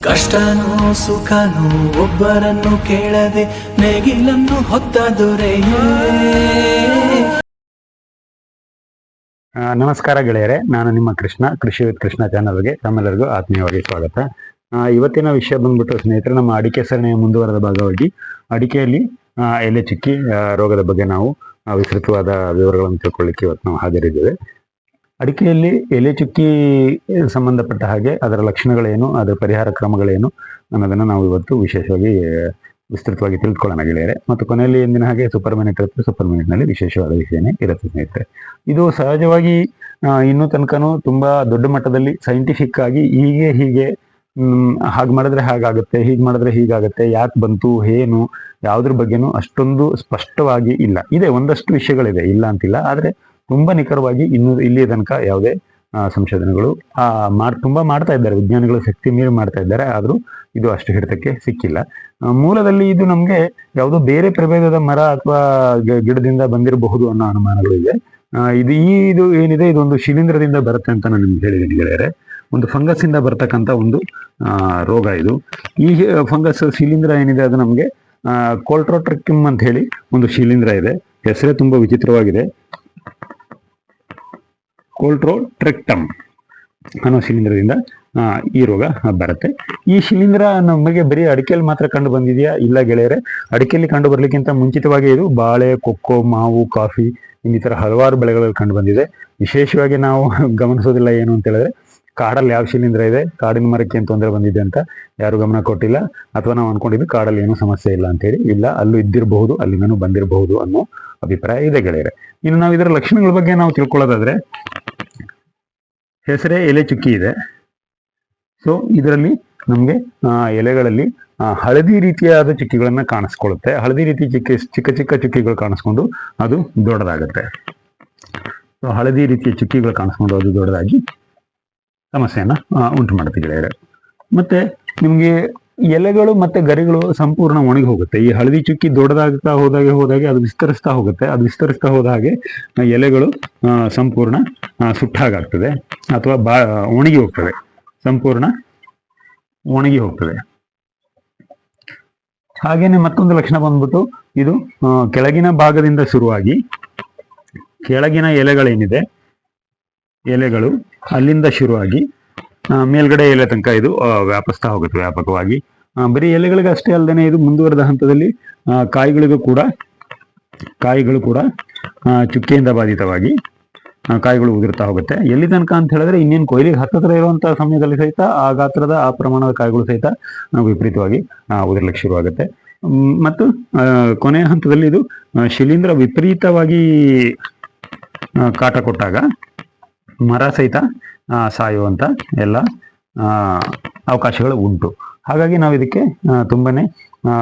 ಕಷ್ಟನೋ ಸುಖನೋ ಒಬ್ಬರನ್ನು ಕೇಳದೆ ನೇಗಿಲನ್ನು ಹೊತ್ತ ನಮಸ್ಕಾರ ಗೆಳೆಯರೆ, ನಾನು ನಿಮ್ಮ ಕೃಷ್ಣ, ಕೃಷಿ ವಿತ್ ಕೃಷ್ಣ ಚಾನಲ್ಗೆ ತಮ್ಮೆಲ್ಲರಿಗೂ ಆತ್ಮೀಯವಾಗಿ ಸ್ವಾಗತ. ಇವತ್ತಿನ ವಿಷಯ ಬಂದ್ಬಿಟ್ಟು, ಸ್ನೇಹಿತರೆ, ನಮ್ಮ ಅಡಿಕೆ ಸರಣಿಯ ಮುಂದುವರೆದ ಭಾಗವಾಗಿ, ಅಡಿಕೆಯಲ್ಲಿ ಎಲೆ ಚಿಕ್ಕಿ ರೋಗದ ಬಗ್ಗೆ ನಾವು ವಿಸ್ತೃತವಾದ ವಿವರಗಳನ್ನು ತಿಳ್ಕೊಳ್ಳಿಕ್ಕೆ ಇವತ್ತು ನಾವು ಹಾಜರಿದ್ದೇವೆ. ಅಡಿಕೆಯಲ್ಲಿ ಎಲೆ ಚುಕ್ಕಿ ಸಂಬಂಧಪಟ್ಟ ಹಾಗೆ ಅದರ ಲಕ್ಷಣಗಳೇನು, ಅದರ ಪರಿಹಾರ ಕ್ರಮಗಳೇನು ಅನ್ನೋದನ್ನು ನಾವು ಇವತ್ತು ವಿಶೇಷವಾಗಿ ವಿಸ್ತೃತವಾಗಿ ತಿಳ್ಕೊಳ್ಳೋಣ ಗೆಳೆಯರೆ. ಮತ್ತು ಕೊನೆಯಲ್ಲಿ ಎಂದಿನ ಹಾಗೆ ಸೂಪರ್ ಮಿನಿಟ್ ಇರುತ್ತೆ ಸೂಪರ್ ಮಿನಿಟ್ನಲ್ಲಿ ವಿಶೇಷವಾದ ವಿಷಯನೇ ಇರುತ್ತೆ ಸ್ನೇಹಿತರೆ. ಇದು ಸಹಜವಾಗಿ ಇನ್ನೂ ತನಕನೂ ತುಂಬಾ ದೊಡ್ಡ ಮಟ್ಟದಲ್ಲಿ ಸೈಂಟಿಫಿಕ್ ಆಗಿ ಹೀಗೆ ಹೀಗೆ ಹಾಗೆ ಮಾಡಿದ್ರೆ ಹಾಗಾಗುತ್ತೆ, ಹೀಗೆ ಮಾಡಿದ್ರೆ ಹೀಗಾಗುತ್ತೆ, ಯಾಕೆ ಬಂತು, ಏನು, ಯಾವುದ್ರ ಬಗ್ಗೆನೂ ಅಷ್ಟೊಂದು ಸ್ಪಷ್ಟವಾಗಿ ಇಲ್ಲ. ಇದೆ ಒಂದಷ್ಟು ವಿಷಯಗಳಿದೆ, ಇಲ್ಲ ಅಂತಿಲ್ಲ. ಆದ್ರೆ ತುಂಬಾ ನಿಖರವಾಗಿ ಇನ್ನು ಇಲ್ಲಿಯ ತನಕ ಯಾವುದೇ ಸಂಶೋಧನೆಗಳು ತುಂಬಾ ಮಾಡ್ತಾ ಇದ್ದಾರೆ, ವಿಜ್ಞಾನಿಗಳು ಶಕ್ತಿ ಮೀರಿ ಮಾಡ್ತಾ ಇದ್ದಾರೆ, ಆದ್ರೂ ಇದು ಅಷ್ಟು ಹಿಡಿತಕ್ಕೆ ಸಿಕ್ಕಿಲ್ಲ. ಮೂಲದಲ್ಲಿ ಇದು ನಮ್ಗೆ ಯಾವುದೋ ಬೇರೆ ಪ್ರಭೇದದ ಮರ ಅಥವಾ ಗಿಡದಿಂದ ಬಂದಿರಬಹುದು ಅನ್ನೋ ಅನುಮಾನಗಳು ಇದೆ ಇದು ಈ, ಇದು ಏನಿದೆ, ಇದೊಂದು ಶಿಲೀಂಧ್ರದಿಂದ ಬರುತ್ತೆ ಅಂತ ನಾನು ನಿಮ್ಗೆ ಹೇಳಿದ್ದೀನಿ ಗೆಳೆಯರೆ. ಒಂದು ಫಂಗಸ್ ಇಂದ ಬರ್ತಕ್ಕಂತ ಒಂದು ರೋಗ ಇದು. ಈ, ಫಂಗಸ್, ಶಿಲೀಂಧ್ರ ಏನಿದೆ, ಅದು ನಮಗೆ ಕೋಲ್ಟ್ರೋಟ್ರಿಕ್ಕಿಮ್ ಅಂತ ಹೇಳಿ ಒಂದು ಶಿಲೀಂಧ್ರ ಇದೆ. ಹೆಸರೇ ತುಂಬಾ ವಿಚಿತ್ರವಾಗಿದೆ. ಕೋಲ್ಟ್ರೋಟ್ರಿಕ್ಟಮ್ ಅನ್ನೋ ಶಿಲೀಂಧ್ರದಿಂದ ಈ ರೋಗ ಬರುತ್ತೆ. ಈ ಶಿಲೀಂಧ್ರ ನಮಗೆ ಬರೀ ಅಡಿಕೆಯಲ್ಲಿ ಮಾತ್ರ ಕಂಡು ಬಂದಿದೆಯಾ? ಇಲ್ಲ ಗೆಳೆಯರೆ. ಅಡಿಕೆಯಲ್ಲಿ ಕಂಡು ಬರಲಿಕ್ಕಿಂತ ಮುಂಚಿತವಾಗಿ ಇದು ಬಾಳೆ, ಕೊಕ್ಕೋ, ಮಾವು, ಕಾಫಿ ಇನ್ನಿತರ ಹಲವಾರು ಬೆಳೆಗಳಲ್ಲಿ ಕಂಡು ಬಂದಿದೆ. ವಿಶೇಷವಾಗಿ ನಾವು ಗಮನಿಸೋದಿಲ್ಲ ಏನು ಅಂತ ಹೇಳಿದ್ರೆ, ಕಾಡಲ್ಲಿ ಯಾವ ಶಿಲೀಂಧ್ರ ಇದೆ? ಕಾಡಿನ ಮರಕ್ಕೆ ಏನು ತೊಂದರೆ ಬಂದಿದೆ ಅಂತ ಯಾರು ಗಮನ ಕೊಟ್ಟಿಲ್ಲ. ಅಥವಾ ನಾವು ಅನ್ಕೊಂಡಿದ್ವಿ ಕಾಡಲ್ಲಿ ಏನೂ ಸಮಸ್ಯೆ ಇಲ್ಲ ಅಂತೇಳಿ ಇಲ್ಲ, ಅಲ್ಲೂ ಇದ್ದಿರಬಹುದು, ಅಲ್ಲಿಂದನೂ ಬಂದಿರಬಹುದು ಅನ್ನೋ ಅಭಿಪ್ರಾಯ ಇದೆ ಗೆಳೆಯರೆ. ಇನ್ನು ನಾವು ಇದರ ಲಕ್ಷಣಗಳ ಬಗ್ಗೆ ನಾವು ತಿಳ್ಕೊಳ್ಳೋದಾದ್ರೆ ಹೆಸರೇ ಎಲೆ ಚುಕ್ಕಿ ಇದೆ. ಸೊ ಇದರಲ್ಲಿ ನಮಗೆ ಎಲೆಗಳಲ್ಲಿ ಹಳದಿ ರೀತಿಯಾದ ಚುಕ್ಕಿಗಳನ್ನು ಕಾಣಿಸ್ಕೊಳ್ಳುತ್ತೆ. ಹಳದಿ ರೀತಿ ಚಿಕ್ಕ ಚಿಕ್ಕ ಚಿಕ್ಕ ಚುಕ್ಕಿಗಳು ಕಾಣಿಸ್ಕೊಂಡು ಅದು ದೊಡ್ಡದಾಗುತ್ತೆ. ಸೊ ಹಳದಿ ರೀತಿಯ ಚುಕ್ಕಿಗಳು ಕಾಣಿಸ್ಕೊಂಡು ಅದು ದೊಡ್ಡದಾಗಿ ಸಮಸ್ಯೆಯನ್ನು ಉಂಟು ಮಾಡುತ್ತೆ ಗೆಳೆಯರೆ. ಮತ್ತೆ, ನಿಮಗೆ ಎಲೆಗಳು ಮತ್ತೆ ಗರಿಗಳು ಸಂಪೂರ್ಣ ಒಣಗಿ ಹೋಗುತ್ತೆ ಈ ಹಳದಿ ಚುಕ್ಕಿ ದೊಡ್ಡದಾಗ್ತಾ ಹೋದಾಗೆ ಹೋದಾಗೆ ಅದು ವಿಸ್ತರಿಸ್ತಾ ಹೋಗುತ್ತೆ. ಅದು ವಿಸ್ತರಿಸ್ತಾ ಹೋದ ಹಾಗೆ ಎಲೆಗಳು ಸಂಪೂರ್ಣ ಸುಟ್ಟಾಗಾಗ್ತದೆ ಅಥವಾ ಬಾ, ಒಣಗಿ ಹೋಗ್ತದೆ. ಸಂಪೂರ್ಣ ಒಣಗಿ ಹೋಗ್ತದೆ. ಹಾಗೇನೆ ಮತ್ತೊಂದು ಲಕ್ಷಣ ಬಂದ್ಬಿಟ್ಟು ಇದು ಕೆಳಗಿನ ಭಾಗದಿಂದ ಶುರುವಾಗಿ ಕೆಳಗಿನ ಎಲೆಗಳೇನಿದೆ, ಎಲೆಗಳು ಅಲ್ಲಿಂದ ಶುರುವಾಗಿ ಮೇಲ್ಗಡೆ ಎಲೆ ತನಕ ಇದು ವ್ಯಾಪಿಸ್ತಾ ಹೋಗುತ್ತೆ ವ್ಯಾಪಕವಾಗಿ. ಬರೀ ಎಲೆಗಳಿಗೆ ಅಷ್ಟೇ ಅಲ್ಲದೆ ಇದು ಮುಂದುವರೆದ ಹಂತದಲ್ಲಿ ಕಾಯಿಗಳಿಗೂ ಕೂಡ, ಕಾಯಿಗಳು ಕೂಡ ಚುಕ್ಕೆಯಿಂದ ಬಾಧಿತವಾಗಿ ಕಾಯಿಗಳು ಉದುರ್ತಾ ಹೋಗುತ್ತೆ. ಎಲ್ಲಿ ತನಕ ಅಂತ ಹೇಳಿದ್ರೆ ಇನ್ನೇನು ಕೊಯ್ಲಿಗೆ ಹತ್ತತ್ರ ಇರುವಂತಹ ಸಮಯದಲ್ಲಿ ಸಹಿತ, ಆ ಗಾತ್ರದ, ಆ ಪ್ರಮಾಣದ ಕಾಯಿಗಳು ಸಹಿತ ವಿಪರೀತವಾಗಿ ಉದುರ್ಲಿಕ್ಕೆ ಶುರುವಾಗುತ್ತೆ. ಮತ್ತು ಕೊನೆಯ ಹಂತದಲ್ಲಿ ಇದು ಶಿಲೀಂಧ್ರ ವಿಪರೀತವಾಗಿ ಕಾಟ ಕೊಟ್ಟಾಗ ಮರ ಸಹಿತ ಆ, ಸಾಯುವಂತ ಎಲ್ಲ ಅವಕಾಶಗಳು ಉಂಟು. ಹಾಗಾಗಿ ನಾವು ಇದಕ್ಕೆ ತುಂಬನೇ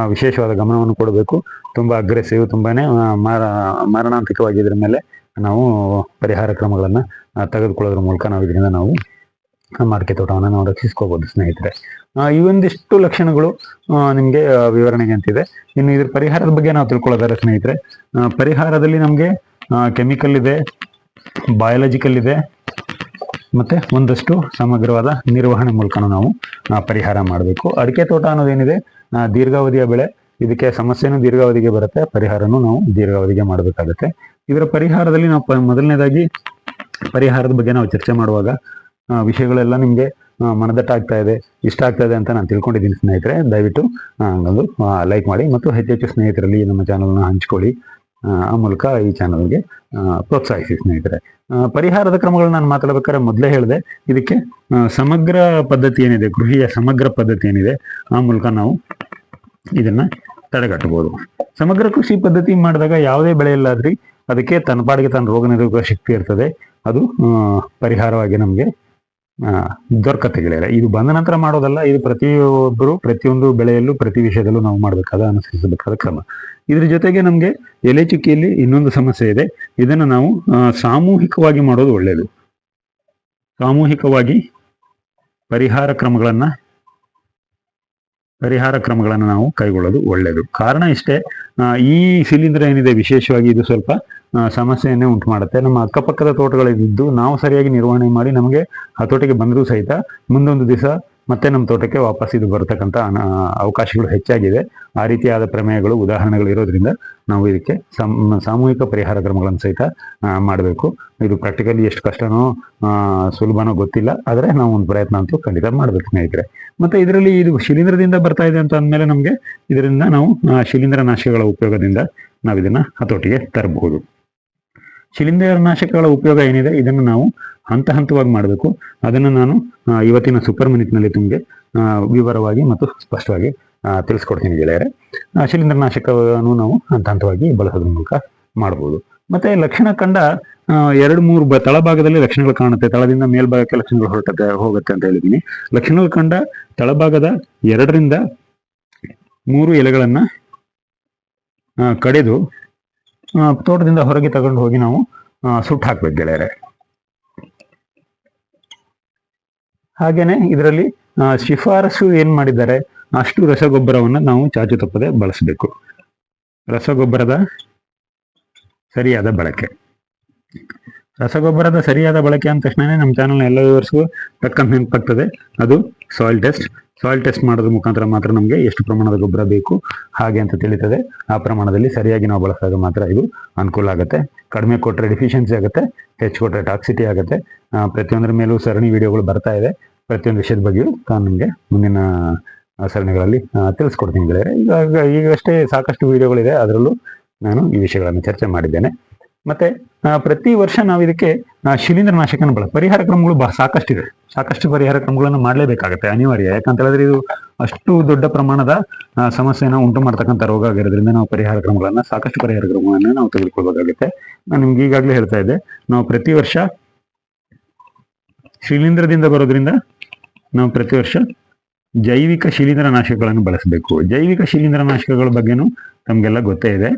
ವಿಶೇಷವಾದ ಗಮನವನ್ನು ಕೊಡಬೇಕು. ತುಂಬಾ ಅಗ್ರೆಸಿವ್ ತುಂಬಾನೇ ಮರ ಮಾರಣಾಂತಿಕವಾಗಿ ಇದರ ಮೇಲೆ ನಾವು ಪರಿಹಾರ ಕ್ರಮಗಳನ್ನು ತೆಗೆದುಕೊಳ್ಳೋದ್ರ ಮೂಲಕ ನಾವು ಇದರಿಂದ ನಾವು ಮಾರ್ಕೆ ತೋಟವನ್ನು ನಾವು ರಕ್ಷಿಸ್ಕೋಬಹುದು ಸ್ನೇಹಿತರೆ. ಈ ಒಂದಿಷ್ಟು ಲಕ್ಷಣಗಳು ನಿಮಗೆ ವಿವರಣೆಗೆ ಅಂತಿದೆ. ಇನ್ನು ಇದ್ರ ಪರಿಹಾರದ ಬಗ್ಗೆ ನಾವು ತಿಳ್ಕೊಳ್ಳೋದಾದ್ರೆ ಸ್ನೇಹಿತರೆ ಪರಿಹಾರದಲ್ಲಿ ನಮಗೆ ಕೆಮಿಕಲ್ ಇದೆ ಬಯಾಲಜಿಕಲ್ ಇದೆ ಮತ್ತೆ ಒಂದಷ್ಟು ಸಮಗ್ರವಾದ ನಿರ್ವಹಣೆ ಮೂಲಕ ನಾವು ಪರಿಹಾರ ಮಾಡಬೇಕು. ಅಡಿಕೆ ತೋಟ ಅನ್ನೋದೇನಿದೆ ದೀರ್ಘಾವಧಿಯ ಬೆಳೆ. ಇದಕ್ಕೆ ಸಮಸ್ಯೆನೂ ದೀರ್ಘಾವಧಿಗೆ ಬರುತ್ತೆ, ಪರಿಹಾರನೂ ನಾವು ದೀರ್ಘಾವಧಿಗೆ ಮಾಡಬೇಕಾಗುತ್ತೆ. ಇದರ ಪರಿಹಾರದಲ್ಲಿ ನಾವು ಮೊದಲನೇದಾಗಿ ಪರಿಹಾರದ ಬಗ್ಗೆ ನಾವು ಚರ್ಚೆ ಮಾಡುವಾಗ ವಿಷಯಗಳೆಲ್ಲ ನಿಮಗೆ ಮನದಟ್ಟಾಗ್ತಾ ಇದೆ, ಇಷ್ಟ ಆಗ್ತಾ ಇದೆ ಅಂತ ನಾನು ತಿಳ್ಕೊಂಡಿದ್ದೀನಿ ಸ್ನೇಹಿತರೆ. ದಯವಿಟ್ಟು ಒಂದು ಲೈಕ್ ಮಾಡಿ ಮತ್ತು ಹೆಚ್ಚೆಚ್ಚು ಸ್ನೇಹಿತರಲ್ಲಿ ನಮ್ಮ ಚಾನಲ್ನ ಹಂಚ್ಕೊಳ್ಳಿ. ಆ, ಮೂಲಕ ಈ ಚಾನಲ್ಗೆ ಪ್ರೋತ್ಸಾಹಿಸಿ ಸ್ನೇಹಿತರೆ. ಪರಿಹಾರದ ಕ್ರಮಗಳು ನಾನು ಮಾತಾಡ್ಬೇಕಾದ್ರೆ ಮೊದಲೇ ಹೇಳಿದೆ. ಇದಕ್ಕೆ ಸಮಗ್ರ ಪದ್ಧತಿ ಏನಿದೆ ಕೃಷಿಯ ಸಮಗ್ರ ಪದ್ಧತಿ ಏನಿದೆ ಆ ಮೂಲಕ ನಾವು ಇದನ್ನ ತಡೆಗಟ್ಟಬಹುದು. ಸಮಗ್ರ ಕೃಷಿ ಪದ್ಧತಿ ಮಾಡಿದಾಗ ಯಾವುದೇ ಬೆಳೆಯಲ್ಲಾದ್ರಿ ಅದಕ್ಕೆ ತನ್ನ ಪಾಡಿಗೆ ತನ್ನ ರೋಗ ನಿರೋಧಕ ಶಕ್ತಿ ಇರ್ತದೆ. ಅದು ಪರಿಹಾರವಾಗಿ ನಮಗೆ ದೊರಕತ್ತೆ ಇದು ಬಂದ ನಂತರ ಮಾಡೋದಲ್ಲ, ಇದು ಪ್ರತಿಯೊಬ್ಬರು, ಪ್ರತಿಯೊಂದು ಬೆಳೆಯಲ್ಲೂ, ಪ್ರತಿ ವಿಷಯದಲ್ಲೂ ನಾವು ಮಾಡಬೇಕಾದ, ಅನುಸರಿಸಬೇಕಾದ ಕ್ರಮ. ಇದ್ರ ಜೊತೆಗೆ ನಮಗೆ ಎಲೆ ಚುಕ್ಕಿಯಲ್ಲಿ ಇನ್ನೊಂದು ಸಮಸ್ಯೆ ಇದೆ. ಇದನ್ನು ನಾವು ಸಾಮೂಹಿಕವಾಗಿ ಮಾಡೋದು ಒಳ್ಳೆಯದು ಸಾಮೂಹಿಕವಾಗಿ ಪರಿಹಾರ ಕ್ರಮಗಳನ್ನ, ಪರಿಹಾರ ಕ್ರಮಗಳನ್ನು ನಾವು ಕೈಗೊಳ್ಳೋದು ಒಳ್ಳೆಯದು ಕಾರಣ ಇಷ್ಟೇ ಈ ಶಿಲೀಂಧ್ರ ಏನಿದೆ, ವಿಶೇಷವಾಗಿ ಇದು ಸ್ವಲ್ಪ ಸಮಸ್ಯೆಯನ್ನೇ ಉಂಟು ಮಾಡುತ್ತೆ. ನಮ್ಮ ಅಕ್ಕಪಕ್ಕದ ತೋಟಗಳಿದ್ದು ನಾವು ಸರಿಯಾಗಿ ನಿರ್ವಹಣೆ ಮಾಡಿ ನಮಗೆ ಹತೋಟಿಗೆ ಬಂದರೂ ಸಹಿತ ಮುಂದೊಂದು ದಿವಸ ಮತ್ತೆ ನಮ್ಮ ತೋಟಕ್ಕೆ ವಾಪಸ್ ಇದು ಬರತಕ್ಕಂಥ ಅವಕಾಶಗಳು ಹೆಚ್ಚಾಗಿದೆ ಆ ರೀತಿಯಾದ ಪ್ರಮೇಯಗಳು, ಉದಾಹರಣೆಗಳು ಇರೋದ್ರಿಂದ ನಾವು ಇದಕ್ಕೆ ಸಮ್- ಸಾಮೂಹಿಕ ಪರಿಹಾರ ಕ್ರಮಗಳನ್ನು ಸಹಿತ ಮಾಡಬೇಕು. ಇದು ಪ್ರಾಕ್ಟಿಕಲಿ ಎಷ್ಟು ಕಷ್ಟನೋ ಸುಲಭನೋ ಗೊತ್ತಿಲ್ಲ. ಆದರೆ ನಾವು ಒಂದು ಪ್ರಯತ್ನ ಅಂತೂ ಖಂಡಿತ ಮಾಡಬೇಕು ಸ್ನೇಹಿತರೆ. ಮತ್ತೆ ಇದರಲ್ಲಿ ಇದು ಶಿಲೀಂಧ್ರದಿಂದ ಬರ್ತಾ ಇದೆ ಅಂತ ಅಂದಮೇಲೆ ನಮಗೆ ಇದರಿಂದ ನಾವು ಶಿಲೀಂಧ್ರ ನಾಶಗಳ ಉಪಯೋಗದಿಂದ ನಾವು ಇದನ್ನ ಹತೋಟಿಗೆ ತರಬಹುದು. ಶಿಲೀಂಧ್ರ ನಾಶಕಗಳ ಉಪಯೋಗ ಏನಿದೆ, ಇದನ್ನು ನಾವು ಹಂತ ಹಂತವಾಗಿ ಮಾಡಬೇಕು. ಅದನ್ನು ನಾನು ಇವತ್ತಿನ ಸೂಪರ್ ಮಿನಿಟ್ನಲ್ಲಿ ನಿಮಗೆ ವಿವರವಾಗಿ ಮತ್ತು ಸ್ಪಷ್ಟವಾಗಿ ತಿಳಿಸ್ಕೊಡ್ತೀನಿ ಗೆಳೆಯರೆ. ಶಿಲೀಂಧ್ರನಾಶಕವನ್ನು ಶಿಲೀಂಧ್ರ ನಾಶಕವನ್ನು ನಾವು ಹಂತ ಹಂತವಾಗಿ ಬಳಸೋದ್ರ ಮೂಲಕ ಮಾಡಬಹುದು. ಮತ್ತೆ ಲಕ್ಷಣ ಕಂಡ ಎರಡು ಮೂರು ತಳಭಾಗದಲ್ಲಿ ಲಕ್ಷಣಗಳು ಕಾಣುತ್ತೆ. ತಳದಿಂದ ಮೇಲ್ಭಾಗಕ್ಕೆ ಲಕ್ಷಣಗಳು ಹೊರಟತೆ, ಹೋಗುತ್ತೆ ಅಂತ ಹೇಳಿದ್ದೀನಿ. ಲಕ್ಷಣಗಳು ಕಂಡ ತಳಭಾಗದ ಎರಡರಿಂದ ಮೂರು ಎಲೆಗಳನ್ನ ಕಡಿದು ತೋಟದಿಂದ ಹೊರಗೆ ತಗೊಂಡು ಹೋಗಿ ನಾವು ಸುಟ್ಟು ಹಾಕ್ಬೇಕು ಗೆಳೆಯರೆ. ಹಾಗೇನೆ ಇದರಲ್ಲಿ ಶಿಫಾರಸು ಏನ್ ಮಾಡಿದ್ದಾರೆ, ಅಷ್ಟು ರಸಗೊಬ್ಬರವನ್ನು ನಾವು ಚಾಚು ತಪ್ಪದೆ ಬಳಸಬೇಕು. ರಸಗೊಬ್ಬರದ ಸರಿಯಾದ ಬಳಕೆ. ರಸಗೊಬ್ಬರದ ಸರಿಯಾದ ಬಳಕೆ ಅಂದ ತಕ್ಷಣನೇ ನಮ್ಮ ಚಾನಲ್ನ ಎಲ್ಲ ವ್ಯೂವರ್ಸ್ಗೂ ತಕ್ಕಂತ ನೆನಪಾಗ್ತದೆ ಅದು ಸಾಯಿಲ್ ಟೆಸ್ಟ್ ಸಾಯಿಲ್ ಟೆಸ್ಟ್ ಮಾಡೋದ್ರ ಮುಖಾಂತರ ಮಾತ್ರ ನಮಗೆ ಎಷ್ಟು ಪ್ರಮಾಣದ ಗೊಬ್ಬರ ಬೇಕು, ಹಾಗೆ ಅಂತ ತಿಳಿತದೆ. ಆ ಪ್ರಮಾಣದಲ್ಲಿ ಸರಿಯಾಗಿ ನಾವು ಬಳಸಿದಾಗ ಮಾತ್ರ ಇದು ಅನುಕೂಲ ಆಗುತ್ತೆ. ಕಡಿಮೆ ಕೊಟ್ಟರೆ ಡಿಫಿಷಿಯನ್ಸಿ ಆಗುತ್ತೆ, ಹೆಚ್ಚು ಕೊಟ್ಟರೆ ಟಾಕ್ಸಿಟಿ ಆಗುತ್ತೆ. ಪ್ರತಿಯೊಂದರ ಮೇಲೂ ಸರಣಿ ವಿಡಿಯೋಗಳು ಬರ್ತಾ ಇದೆ. ಪ್ರತಿಯೊಂದು ವಿಷಯದ ಬಗ್ಗೆಯೂ ನಾನು ನಿಮಗೆ ಮುಂದಿನ ಸರಣಿಗಳಲ್ಲಿ ತಿಳಿಸ್ಕೊಡ್ತೀನಿ ಗೆಳೆಯರೆ. ಈಗ ಈಗಷ್ಟೇ ಸಾಕಷ್ಟು ವಿಡಿಯೋಗಳಿದೆ. ಅದರಲ್ಲೂ ನಾನು ಈ ವಿಷಯಗಳನ್ನು ಚರ್ಚೆ ಮಾಡಿದ್ದೇನೆ. ಮತ್ತೆ ಪ್ರತಿ ವರ್ಷ ನಾವು ಇದಕ್ಕೆ ಶಿಲೀಂಧ್ರ ನಾಶಕನ ಬಳ, ಪರಿಹಾರ ಕ್ರಮಗಳು ಬಹಳ ಸಾಕಷ್ಟಿದೆ. ಸಾಕಷ್ಟು ಪರಿಹಾರ ಕ್ರಮಗಳನ್ನು ಮಾಡಲೇಬೇಕಾಗುತ್ತೆ ಅನಿವಾರ್ಯ. ಯಾಕಂತ ಹೇಳಿದ್ರೆ ಇದು ಅಷ್ಟು ದೊಡ್ಡ ಪ್ರಮಾಣದ ಸಮಸ್ಯೆಯನ್ನು ಉಂಟು ಮಾಡ್ತಕ್ಕಂಥ ರೋಗ ಆಗಿರೋದ್ರಿಂದ ನಾವು ಪರಿಹಾರ ಕ್ರಮಗಳನ್ನ, ಸಾಕಷ್ಟು ಪರಿಹಾರ ಕ್ರಮಗಳನ್ನ ನಾವು ತೆಗೆದುಕೊಳ್ಬೇಕಾಗುತ್ತೆ. ನಾನು ನಿಮ್ಗೆ ಈಗಾಗಲೇ ಹೇಳ್ತಾ ಇದ್ದೆ, ನಾವು ಪ್ರತಿ ವರ್ಷ ಶಿಲೀಂಧ್ರದಿಂದ ಬರೋದ್ರಿಂದ ನಾವು ಪ್ರತಿ ವರ್ಷ ಜೈವಿಕ ಶಿಲೀಂಧ್ರ ನಾಶಕಗಳನ್ನು ಬಳಸಬೇಕು. ಜೈವಿಕ ಶಿಲೀಂಧ್ರ ನಾಶಕಗಳ ಬಗ್ಗೆನೂ ತಮಗೆಲ್ಲ ಗೊತ್ತೇ ಇದೆ.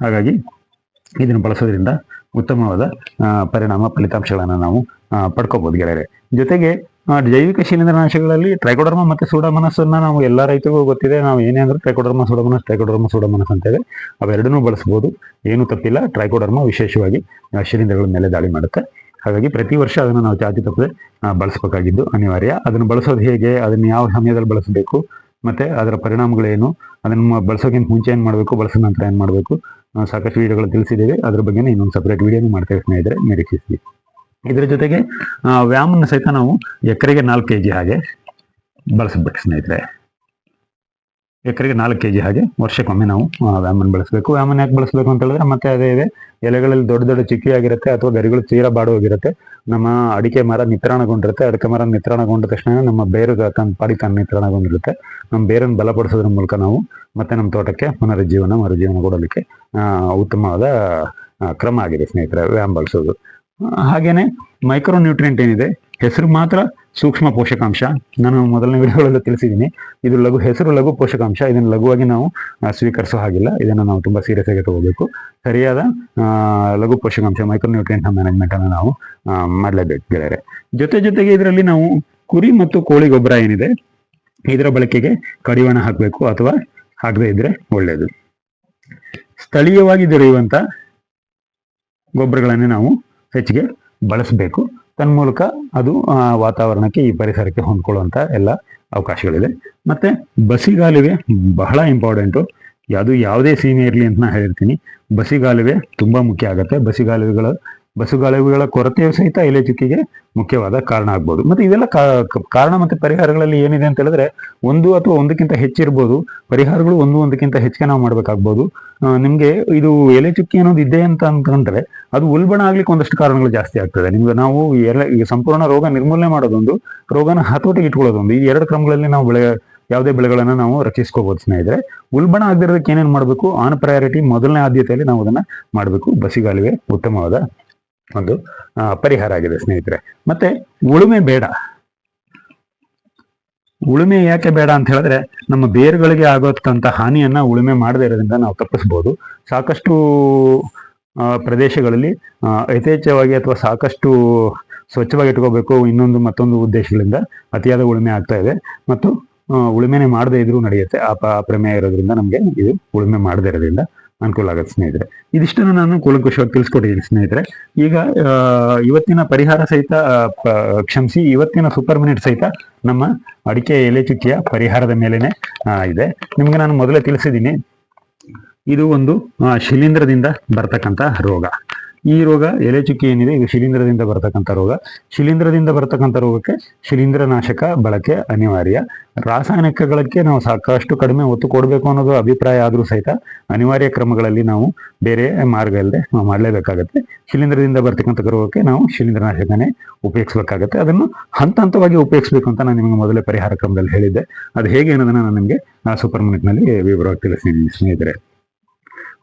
ಹಾಗಾಗಿ ಇದನ್ನು ಬಳಸೋದ್ರಿಂದ ಉತ್ತಮವಾದ ಪರಿಣಾಮ ಫಲಿತಾಂಶಗಳನ್ನು ನಾವು ಆ, ಪಡ್ಕೋಬಹುದು ಗೆಳೆಯರೆ. ಜೊತೆಗೆ ಜೈವಿಕ ಶಿಲೀಂಧ್ರನಾಶಗಳಲ್ಲಿ ಟ್ರೈಕೋಡರ್ಮ ಮತ್ತೆ ಸೂಡಮನಸ್ಸನ್ನ ನಾವು ಎಲ್ಲ ರೈತರಿಗೂ ಗೊತ್ತಿದೆ. ನಾವು ಏನೇ ಅಂದ್ರೆ ಟ್ರೈಕೋಡರ್ಮ ಸೂಡಮನಸ್ ಟ್ರೈಕೋಡರ್ಮ ಸೂಡಮನಸ್ ಅಂತೇವೆ ಅವೆರಡನ್ನೂ ಬಳಸಬಹುದು ಏನು ತಪ್ಪಿಲ್ಲ. ಟ್ರೈಕೋಡರ್ಮ ವಿಶೇಷವಾಗಿ ಶಿಲೀಂಧ್ರಗಳ ಮೇಲೆ ದಾಳಿ ಮಾಡುತ್ತೆ. ಹಾಗಾಗಿ ಪ್ರತಿ ವರ್ಷ ಅದನ್ನು ನಾವು ಜಾತಿ ತಪ್ಪದೆ ಬಳಸಬೇಕಾಗಿದ್ದು ಅನಿವಾರ್ಯ. ಅದನ್ನು ಬಳಸೋದು ಹೇಗೆ ಅದನ್ನು ಯಾವ ಸಮಯದಲ್ಲಿ ಬಳಸಬೇಕು ಮತ್ತೆ ಅದರ ಪರಿಣಾಮಗಳೇನು ಅದನ್ನು ಬಳಸೋಕ್ಕಿಂತ ಮುಂಚೆ ಏನು ಮಾಡಬೇಕು ಬಳಸಿದ ನಂತರ ಏನು ಮಾಡಬೇಕು ಸಾಕಷ್ಟು ವಿಡಿಯೋಗಳು ತಿಳಿಸಿದ್ದೇವೆ. ಅದ್ರ ಬಗ್ಗೆ ಇನ್ನೊಂದು ಸಪ್ರೇಟ್ ವಿಡಿಯೋನು ಮಾಡ್ತೇವೆ ಸ್ನೇಹಿತರೆ. ನಿರೀಕ್ಷಿಸಿ ಇದರ ಜೊತೆಗೆ ವ್ಯಾಮನ್ನು ಸಹಿತ ನಾವು ಎಕರೆಗೆ ನಾಲ್ಕು ಕೆ ಜಿ ಹಾಗೆ ಬಳಸಬೇಕು ಸ್ನೇಹಿತರೆ. ಎಕರೆಗೆ ನಾಲ್ಕು ಕೆ ಜಿ ಹಾಗೆ ವರ್ಷಕ್ಕೊಮ್ಮೆ ನಾವು ವ್ಯಾಮನ್ ಬಳಸಬೇಕು. ವ್ಯಾಮನ್ ಯಾಕೆ ಬಳಸಬೇಕು ಅಂತ ಹೇಳಿದ್ರೆ ಮತ್ತೆ ಅದೇ ಇದೆ, ಎಲೆಗಳಲ್ಲಿ ದೊಡ್ಡ ದೊಡ್ಡ ಚಿಕ್ಕಿ ಆಗಿರುತ್ತೆ ಅಥವಾ ಗರಿಗಳು ತೀರಾ ಬಾಡೋಗಿರುತ್ತೆ ನಮ್ಮ ಅಡಿಕೆ ಮರ ನಿತ್ರಾಣಗೊಂಡಿರುತ್ತೆ, ಅಡಿಕೆ ಮರ ನಿತ್ರಾಣಗೊಂಡ ತಕ್ಷಣ ನಮ್ಮ ಬೇರು ತನ್ನ ಪಾಡಿ ತನ್ನ ನಿತ್ರಾಣಗೊಂಡಿರುತ್ತೆ. ನಮ್ಮ ಬೇರನ್ನು ಬಲಪಡಿಸೋದ್ರ ಮೂಲಕ ನಾವು ಮತ್ತೆ ನಮ್ಮ ತೋಟಕ್ಕೆ ಪುನರುಜ್ಜೀವನ, ಮರುಜೀವನ ಕೊಡಲಿಕ್ಕೆ ಉತ್ತಮವಾದ ಕ್ರಮ ಆಗಿದೆ ಸ್ನೇಹಿತರೆ ವ್ಯಾಯಾಮ ಬಳಸೋದು. ಹಾಗೇನೆ ಮೈಕ್ರೋ ನ್ಯೂಟ್ರಿಯೆಂಟ್ ಏನಿದೆ, ಹೆಸರು ಮಾತ್ರ ಸೂಕ್ಷ್ಮ ಪೋಷಕಾಂಶ. ನಾನು ಮೊದಲನೇ ವಿಡಿಯೋಗಳಲ್ಲಿ ತಿಳಿಸಿದ್ದೀನಿ, ಇದು ಲಘು, ಹೆಸರು ಲಘು ಪೋಷಕಾಂಶ. ಇದನ್ನು ಲಘುವಾಗಿ ನಾವು ಸ್ವೀಕರಿಸೋ ಹಾಗಿಲ್ಲ. ಇದನ್ನು ನಾವು ತುಂಬಾ ಸೀರಿಯಸ್ ಆಗಿ ತಗೋಬೇಕು. ಸರಿಯಾದ ಲಘು ಪೋಷಕಾಂಶ ಮೈಕ್ರೋ ನ್ಯೂಟ್ರಿಯೆಂಟ್ನ ಮ್ಯಾನೇಜ್ಮೆಂಟ್ ಅನ್ನು ನಾವು ಮಾಡಲೇಬೇಕು ಗೆಳೆಯರೆ. ಜೊತೆ ಜೊತೆಗೆ ಇದರಲ್ಲಿ ನಾವು ಕುರಿ ಮತ್ತು ಕೋಳಿ ಗೊಬ್ಬರ ಏನಿದೆ, ಇದರ ಬಳಕೆಗೆ ಕಡಿವಾಣ ಹಾಕಬೇಕು ಅಥವಾ ಹಾಕದೇ ಇದ್ರೆ ಒಳ್ಳೆಯದು ಸ್ಥಳೀಯವಾಗಿ ದೊರೆಯುವಂಥ ಗೊಬ್ಬರಗಳನ್ನೇ ನಾವು ಹೆಚ್ಚಿಗೆ ಬಳಸಬೇಕು. ತನ್ಮೂಲಕ ಅದು ವಾತಾವರಣಕ್ಕೆ ಈ ಪರಿಸರಕ್ಕೆ ಹೊಂದ್ಕೊಳ್ಳುವಂತ ಎಲ್ಲ ಅವಕಾಶಗಳಿದೆ. ಮತ್ತೆ ಬಸಿಗಾಲುವೆ ಬಹಳ ಇಂಪಾರ್ಟೆಂಟು ಯಾವುದು ಯಾವುದೇ ಸೀಮೆ ಇರಲಿ ಅಂತ ನಾನು ಹೇಳಿರ್ತೀನಿ. ಬಸಿಗಾಲುವೆ ತುಂಬಾ ಮುಖ್ಯ ಆಗುತ್ತೆ. ಬಸಿಗಾಲುವೆಗಳ ಬಸುಗಾಲುವೆಗಳ ಕೊರತೆಯು ಸಹಿತ ಎಲೆ ಚುಕ್ಕಿಗೆ ಮುಖ್ಯವಾದ ಕಾರಣ ಆಗ್ಬೋದು. ಮತ್ತೆ ಇವೆಲ್ಲ ಕ- ಕಾರಣ ಮತ್ತೆ ಪರಿಹಾರಗಳಲ್ಲಿ ಏನಿದೆ ಅಂತ ಹೇಳಿದ್ರೆ ಒಂದು ಅಥವಾ ಒಂದಕ್ಕಿಂತ ಹೆಚ್ಚಿರ್ಬೋದು. ಪರಿಹಾರಗಳು ಒಂದು ಒಂದಕ್ಕಿಂತ ಹೆಚ್ಚಿಗೆ ನಾವು ಮಾಡ್ಬೇಕಾಗ್ಬೋದು. ನಿಮಗೆ ಇದು ಎಲೆ ಚುಕ್ಕಿ ಅನ್ನೋದು ಇದೆ ಅಂತ ಅಂತಂದ್ರೆ ಅದು ಉಲ್ಬಣ ಆಗ್ಲಿಕ್ಕೆ ಒಂದಷ್ಟು ಕಾರಣಗಳು ಜಾಸ್ತಿ ಆಗ್ತದೆ. ನಿಮ್ಗೆ ನಾವು ಎಲ್ಲ ಸಂಪೂರ್ಣ ರೋಗ ನಿರ್ಮೂಲನೆ ಮಾಡೋದೊಂದು, ರೋಗನ ಹತೋಟಿಗೆ ಇಟ್ಕೊಳ್ಳೋದೊಂದು, ಈ ಎರಡು ಕ್ರಮಗಳಲ್ಲಿ ನಾವು ಬೆಳೆ, ಯಾವುದೇ ಬೆಳೆಗಳನ್ನ ನಾವು ರಕ್ಷಿಸ್ಕೋಬಹುದು ಸ್ನೇಹಿತರೆ. ಉಲ್ಬಣ ಆಗದಿರೋದಕ್ಕೆ ಏನೇನು ಮಾಡಬೇಕು? ಆನ್ ಪ್ರಯಾರಿಟಿ ಮೊದಲನೇ ಆದ್ಯತೆಯಲ್ಲಿ ನಾವು ಅದನ್ನ ಮಾಡಬೇಕು. ಬಸಿಗಾಲಿಗೆ ಉತ್ತಮವಾದ ಒಂದು ಪರಿಹಾರ ಆಗಿದೆ ಸ್ನೇಹಿತರೆ. ಮತ್ತೆ ಉಳುಮೆ ಬೇಡ. ಉಳುಮೆ ಯಾಕೆ ಬೇಡ ಅಂತ ಹೇಳಿದ್ರೆ ನಮ್ಮ ಬೇರುಗಳಿಗೆ ಆಗೋತಕ್ಕಂಥ ಹಾನಿಯನ್ನ ಉಳುಮೆ ಮಾಡದೇ ಇರೋದ್ರಿಂದ ನಾವು ತಪ್ಪಿಸ್ಬೋದು. ಸಾಕಷ್ಟು ಪ್ರದೇಶಗಳಲ್ಲಿ ಯಥೇಚ್ಛವಾಗಿ ಅಥವಾ ಸಾಕಷ್ಟು ಸ್ವಚ್ಛವಾಗಿ ಇಟ್ಕೋಬೇಕು ಇನ್ನೊಂದು ಮತ್ತೊಂದು ಉದ್ದೇಶಗಳಿಂದ ಅತಿಯಾದ ಉಳುಮೆ ಆಗ್ತಾ ಇದೆ. ಮತ್ತು ಉಳುಮೆನೆ ಮಾಡದೇ ಇದ್ರೂ ನಡೆಯುತ್ತೆ. ಆ, ಪ್ರಮೇಯ ಇರೋದ್ರಿಂದ ನಮಗೆ ಇದು ಉಳುಮೆ ಮಾಡದೇ ಇರೋದ್ರಿಂದ ಅನುಕೂಲ ಆಗುತ್ತೆ ಸ್ನೇಹಿತರೆ. ಇದಿಷ್ಟನ್ನು ನಾನು ಕೂಲಂಕುಷವಾಗಿ ತಿಳಿಸ್ಕೊಟ್ಟಿದ್ದೀನಿ ಸ್ನೇಹಿತರೆ. ಈಗ ಇವತ್ತಿನ ಪರಿಹಾರ ಸಹಿತ ಕ್ಷಮಿಸಿ, ಇವತ್ತಿನ ಸೂಪರ್ ಮಿನಿಟ್ ಸಹಿತ ನಮ್ಮ ಅಡಿಕೆ ಎಲೆ ಚುಕ್ಕಿಯ ಪರಿಹಾರದ ಮೇಲೆನೆ ಇದೆ. ನಿಮ್ಗೆ ನಾನು ಮೊದಲೇ ತಿಳಿಸಿದ್ದೀನಿ. ಇದು ಒಂದು ಶಿಲೀಂಧ್ರದಿಂದ ಬರ್ತಕ್ಕಂಥ ರೋಗ. ಈ ರೋಗ ಎಲೆ ಚುಕ್ಕಿ ಏನಿದೆ ಇದು ಶಿಲೀಂಧ್ರದಿಂದ ಬರತಕ್ಕಂಥ ರೋಗ. ಶಿಲೀಂಧ್ರದಿಂದ ಬರತಕ್ಕಂಥ ರೋಗಕ್ಕೆ ಶಿಲೀಂಧ್ರನಾಶಕ ಬಳಕೆ ಅನಿವಾರ್ಯ. ರಾಸಾಯನಿಕಗಳಕ್ಕೆ ನಾವು ಸಾಕಷ್ಟು ಕಡಿಮೆ ಒತ್ತು ಕೊಡಬೇಕು ಅನ್ನೋದು ಅಭಿಪ್ರಾಯ ಆದರೂ ಸಹಿತ ಅನಿವಾರ್ಯ ಕ್ರಮಗಳಲ್ಲಿ ನಾವು ಬೇರೆ ಮಾರ್ಗ ಇಲ್ಲದೆ ನಾವು ಮಾಡಲೇಬೇಕಾಗತ್ತೆ. ಶಿಲೀಂಧ್ರದಿಂದ ಬರ್ತಕ್ಕಂಥ ರೋಗಕ್ಕೆ ನಾವು ಶಿಲೀಂಧ್ರನಾಶಕನೇ ಉಪಯೋಗಿಸ್ಬೇಕಾಗತ್ತೆ. ಅದನ್ನು ಹಂತ ಹಂತವಾಗಿ ಉಪಯೋಗಿಸ್ಬೇಕು ಅಂತ ನಾನು ನಿಮಗೆ ಮೊದಲೇ ಪರಿಹಾರ ಕ್ರಮದಲ್ಲಿ ಹೇಳಿದ್ದೆ. ಅದು ಹೇಗೆ ಅನ್ನೋದನ್ನ ನಾನು ನಿಮಗೆ ಸೂಪರ್ ಮಿನಿಟ್ನಲ್ಲಿ ವಿವರವಾಗಿ ತಿಳಿಸ್ತೀನಿ ಸ್ನೇಹಿತರೆ.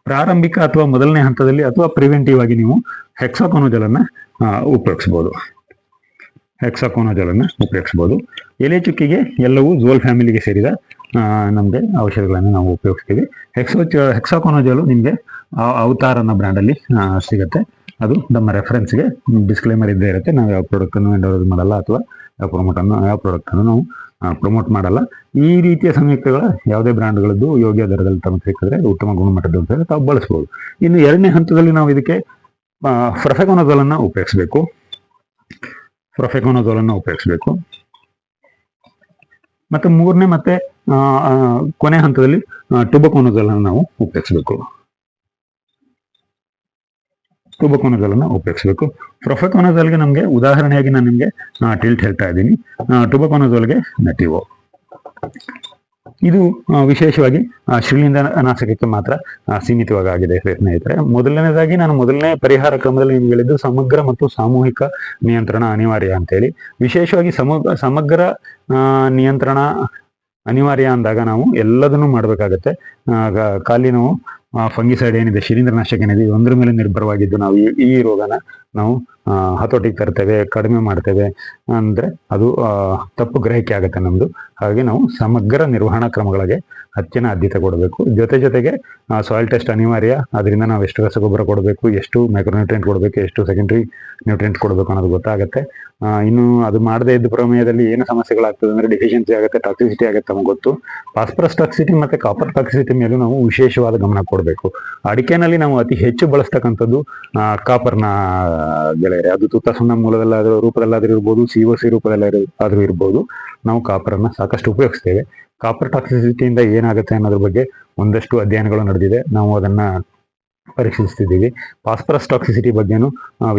ಪ್ರಾರಂಭಿಕ ಅಥವಾ ಮೊದಲನೇ ಹಂತದಲ್ಲಿ ಅಥವಾ ಪ್ರಿವೆಂಟಿವ್ ಆಗಿ ನೀವು ಹೆಕ್ಸಾಕೋನೋಜಲನ್ನ ಉಪಯೋಗಿಸ್ಬೋದು. ಹೆಕ್ಸಾಕೋನೋಜಲನ್ನ ಉಪಯೋಗಿಸ್ಬೋದು. ಎಲೆ ಚುಕ್ಕಿಗೆ ಎಲ್ಲವೂ ಝೋಲ್ ಫ್ಯಾಮಿಲಿಗೆ ಸೇರಿದ ನಮಗೆ ಔಷಧಿಗಳನ್ನು ನಾವು ಉಪಯೋಗಿಸ್ತೀವಿ. ಹೆಕ್ಸೋ ಹೆಕ್ಸಾಕೋನೋಜಲು ನಿಮಗೆ ಅವತಾರ ಅನ್ನೋ ಬ್ರ್ಯಾಂಡಲ್ಲಿ ಸಿಗುತ್ತೆ. ಅದು ನಮ್ಮ ರೆಫರೆನ್ಸ್ಗೆ ಡಿಸ್ಕ್ಲೇಮರ್ ಇದ್ದೇ ಇರುತ್ತೆ. ನಾವು ಯಾವ ಪ್ರಾಡಕ್ಟನ್ನು ಎಂಡೋರ್ಸ್ ಮಾಡಲ್ಲ ಅಥವಾ ಯಾವ ಪ್ರೊಮೋಟನ್ನು ಯಾವ ಪ್ರಾಡಕ್ಟನ್ನು ನಾವು ಪ್ರಮೋಟ್ ಮಾಡಲ್ಲ. ಈ ರೀತಿಯ ಸಂಯುಕ್ತಗಳ ಯಾವುದೇ ಬ್ರ್ಯಾಂಡ್ಗಳದ್ದು ಯೋಗ್ಯ ದರದಲ್ಲಿ ತಮಗೆ ಸಿಕ್ಕಿದ್ರೆ ಉತ್ತಮ ಗುಣಮಟ್ಟದ ಅಂತ ತಾವು ಬಳಸ್ಬೋದು. ಇನ್ನು ಎರಡನೇ ಹಂತದಲ್ಲಿ ನಾವು ಇದಕ್ಕೆ ಫ್ರಫೆಕೋನೋಜಲನ್ನು ಉಪಯೋಗಿಸಬೇಕು. ಫ್ರಫೆಕೋನೋಜಲನ್ನು ಉಪಯೋಗಿಸಬೇಕು. ಮತ್ತೆ ಮೂರನೇ ಮತ್ತೆ ಕೊನೆ ಹಂತದಲ್ಲಿ ಟುಬಕೋನೋಜೋಲನ್ನು ನಾವು ಉಪಯೋಗಿಸಬೇಕು. ಟುಬಕೋನೋಜಲನ್ನು ಉಪಯೋಗಿಸಬೇಕು. ಪ್ರೊಫೆಕೋನಜಲ್ಗೆ ನಮಗೆ ಉದಾಹರಣೆಯಾಗಿ ನಾನು ನಿಮಗೆ ಟಿಲ್ಟ್ ಹೇಳ್ತಾ ಇದ್ದೀನಿ. ಟುಬಕೋನಜೋಲ್ಗೆ ನಟಿವೋ. ಇದು ವಿಶೇಷವಾಗಿ ಶಿಲೀಂಧ್ರ ನಾಶಕಕ್ಕೆ ಮಾತ್ರ ಸೀಮಿತವಾಗಿ ಸೀಮಿತವಾಗಿದೆ ಸ್ನೇಹಿತರೆ. ಮೊದಲನೇದಾಗಿ ನಾನು ಮೊದಲನೇ ಪರಿಹಾರ ಕ್ರಮದಲ್ಲಿ ನಿಮ್ಗೆ ಹೇಳಿದ್ದು ಸಮಗ್ರ ಮತ್ತು ಸಾಮೂಹಿಕ ನಿಯಂತ್ರಣ ಅನಿವಾರ್ಯ ಅಂತೇಳಿ. ವಿಶೇಷವಾಗಿ ಸಮಗ್ರ ಸಮಗ್ರ ನಿಯಂತ್ರಣ ಅನಿವಾರ್ಯ ಅಂದಾಗ ನಾವು ಎಲ್ಲದನ್ನು ಮಾಡಬೇಕಾಗತ್ತೆ. ಖಾಲಿ ನಾವು ಫಂಗಿಸೈಡ್ ಏನಿದೆ ಶಿಲೀಂಧ್ರನಾಶಕ ಏನಿದೆ ಒಂದ್ರ ಮೇಲೆ ನಿರ್ಭರವಾಗಿದ್ದು ನಾವು ಈ- ಈ ರೋಗನ ನಾವು ಹತೋಟಿಗೆ ತರ್ತೇವೆ, ಕಡಿಮೆ ಮಾಡ್ತೇವೆ, ಅಂದ್ರೆ ಅದು ತಪ್ಪು ಗ್ರಹಿಕೆ ಆಗುತ್ತೆ ನಮ್ದು. ಹಾಗೆ ನಾವು ಸಮಗ್ರ ನಿರ್ವಹಣಾ ಕ್ರಮಗಳಿಗೆ ಹೆಚ್ಚಿನ ಆದ್ಯತೆ ಕೊಡಬೇಕು ಜೊತೆ ಜೊತೆಗೆ ಸಾಯಿಲ್ ಟೆಸ್ಟ್ ಅನಿವಾರ್ಯ. ಅದರಿಂದ ನಾವು ಎಷ್ಟು ರಸಗೊಬ್ಬರ ಕೊಡಬೇಕು, ಎಷ್ಟು ಮೈಕ್ರೋನ್ಯೂಟ್ರೆಂಟ್ ಕೊಡಬೇಕು, ಎಷ್ಟು ಸೆಕೆಂಡ್ರಿ ನ್ಯೂಟ್ರೆಂಟ್ ಕೊಡಬೇಕು ಅನ್ನೋದು ಗೊತ್ತಾಗುತ್ತೆ. ಇನ್ನು ಅದು ಮಾಡದೇ ಇದ್ದ ಪ್ರಮೇಯದಲ್ಲಿ ಏನು ಸಮಸ್ಯೆಗಳಾಗ್ತದೆ ಅಂದ್ರೆ ಡಿಫಿಷಿಯನ್ಸಿ ಆಗುತ್ತೆ ಟಾಕ್ಸಿಸಿಟಿ ಆಗುತ್ತೆ ನಮ್ಗೆ ಗೊತ್ತು. ಫಾಸ್ಫರಸ್ ಟಾಕ್ಸಿಟಿ ಮತ್ತೆ ಕಾಪರ್ ಟಾಕ್ಸಿಟಿ ಮೇಲೂ ನಾವು ವಿಶೇಷವಾದ ಗಮನ ಕೊಡಬೇಕು. ಅಡಿಕೆನಲ್ಲಿ ನಾವು ಅತಿ ಹೆಚ್ಚು ಬಳಸ್ತಕ್ಕಂಥದ್ದು ಕಾಪರ್ನ ಗೆಳೆಯರೆ, ಅದು ತುತ್ತ ಸುಣ್ಣ ಮೂಲದಲ್ಲಾದ್ರೂ ರೂಪದಲ್ಲಾದ್ರೂ ಇರ್ಬೋದು ಸಿ ಒ ಸಿ ರೂಪದಲ್ಲಾದ್ರೂ ಆದರೂ ಇರ್ಬೋದು, ನಾವು ಕಾಪರನ್ನು ಸಾಕಷ್ಟು ಉಪಯೋಗಿಸ್ತೇವೆ. ಕಾಪರ್ ಟಾಕ್ಸಿಸಿಟಿಯಿಂದ ಏನಾಗುತ್ತೆ ಅನ್ನೋದ್ರ ಬಗ್ಗೆ ಒಂದಷ್ಟು ಅಧ್ಯಯನಗಳು ನಡೆದಿದೆ. ನಾವು ಅದನ್ನ ಪರೀಕ್ಷಿಸ್ತಿದ್ದೀವಿ ಫಾಸ್ಫರಸ್ ಟಾಕ್ಸಿಸಿಟಿ ಬಗ್ಗೆನೂ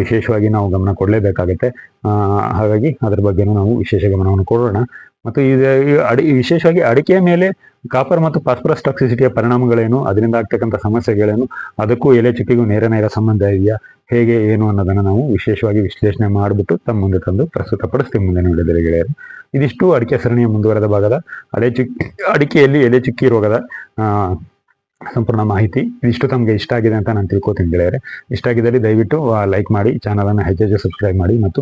ವಿಶೇಷವಾಗಿ ನಾವು ಗಮನ ಕೊಡಲೇಬೇಕಾಗುತ್ತೆ. ಹಾಗಾಗಿ ಅದ್ರ ಬಗ್ಗೆನೂ ನಾವು ವಿಶೇಷ ಗಮನವನ್ನು ಕೊಡೋಣ. ಮತ್ತು ಇದು ಅಡಿ ವಿಶೇಷವಾಗಿ ಅಡಿಕೆಯ ಮೇಲೆ ಕಾಪರ್ ಮತ್ತು ಫಾಸ್ಫರಸ್ ಟಾಕ್ಸಿಸಿಟಿಯ ಪರಿಣಾಮಗಳೇನು, ಅದರಿಂದ ಆಗ್ತಕ್ಕಂಥ ಸಮಸ್ಯೆಗಳೇನು, ಅದಕ್ಕೂ ಎಲೆ ಚುಕ್ಕಿಗೂ ನೇರ ನೇರ ಸಂಬಂಧ ಇದೆಯಾ? ಹೇಗೆ, ಏನು ಅನ್ನೋದನ್ನ ನಾವು ವಿಶೇಷವಾಗಿ ವಿಶ್ಲೇಷಣೆ ಮಾಡಿಬಿಟ್ಟು ತಮ್ಮ ಮುಂದೆ ತಂದು ಪ್ರಸ್ತುತಪಡಿಸ್ತೀವಿ ಮುಂದೆ ನೋಡಿದರೆ ಗೆಳೆಯರು. ಇದಿಷ್ಟು ಅಡಿಕೆ ಸರಣಿಯ ಮುಂದುವರೆದ ಭಾಗದ ಅಲೆ ಚುಕ್ಕಿ ಅಡಿಕೆಯಲ್ಲಿ ಎಲೆ ಚುಕ್ಕಿ ರೋಗದ ಸಂಪೂರ್ಣ ಮಾಹಿತಿ ಇದಿಷ್ಟು ತಮಗೆ ಇಷ್ಟ ಆಗಿದೆ ಅಂತ ನಾನು ತಿಳ್ಕೊತೀನಿ ಗೆಳೆಯರೆ. ಇಷ್ಟ ಆಗಿದ್ದಲ್ಲಿ ದಯವಿಟ್ಟು ಲೈಕ್ ಮಾಡಿ, ಚಾನಲನ್ನು ಹೆಚ್ಚೆಚ್ಚು ಸಬ್ಸ್ಕ್ರೈಬ್ ಮಾಡಿ ಮತ್ತು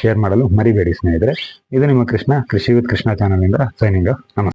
ಶೇರ್ ಮಾಡಲು ಮರಿಬೇಡಿ ಸ್ನೇಹಿತರೆ. ಇದು ನಿಮ್ಮ ಕೃಷ್ಣ ಕೃಷಿ ವಿತ್ ಕೃಷ್ಣ ಚಾನಲ್ನಿಂದ ಸೈನಿಂಗ್ ನಮಸ್ಕಾರ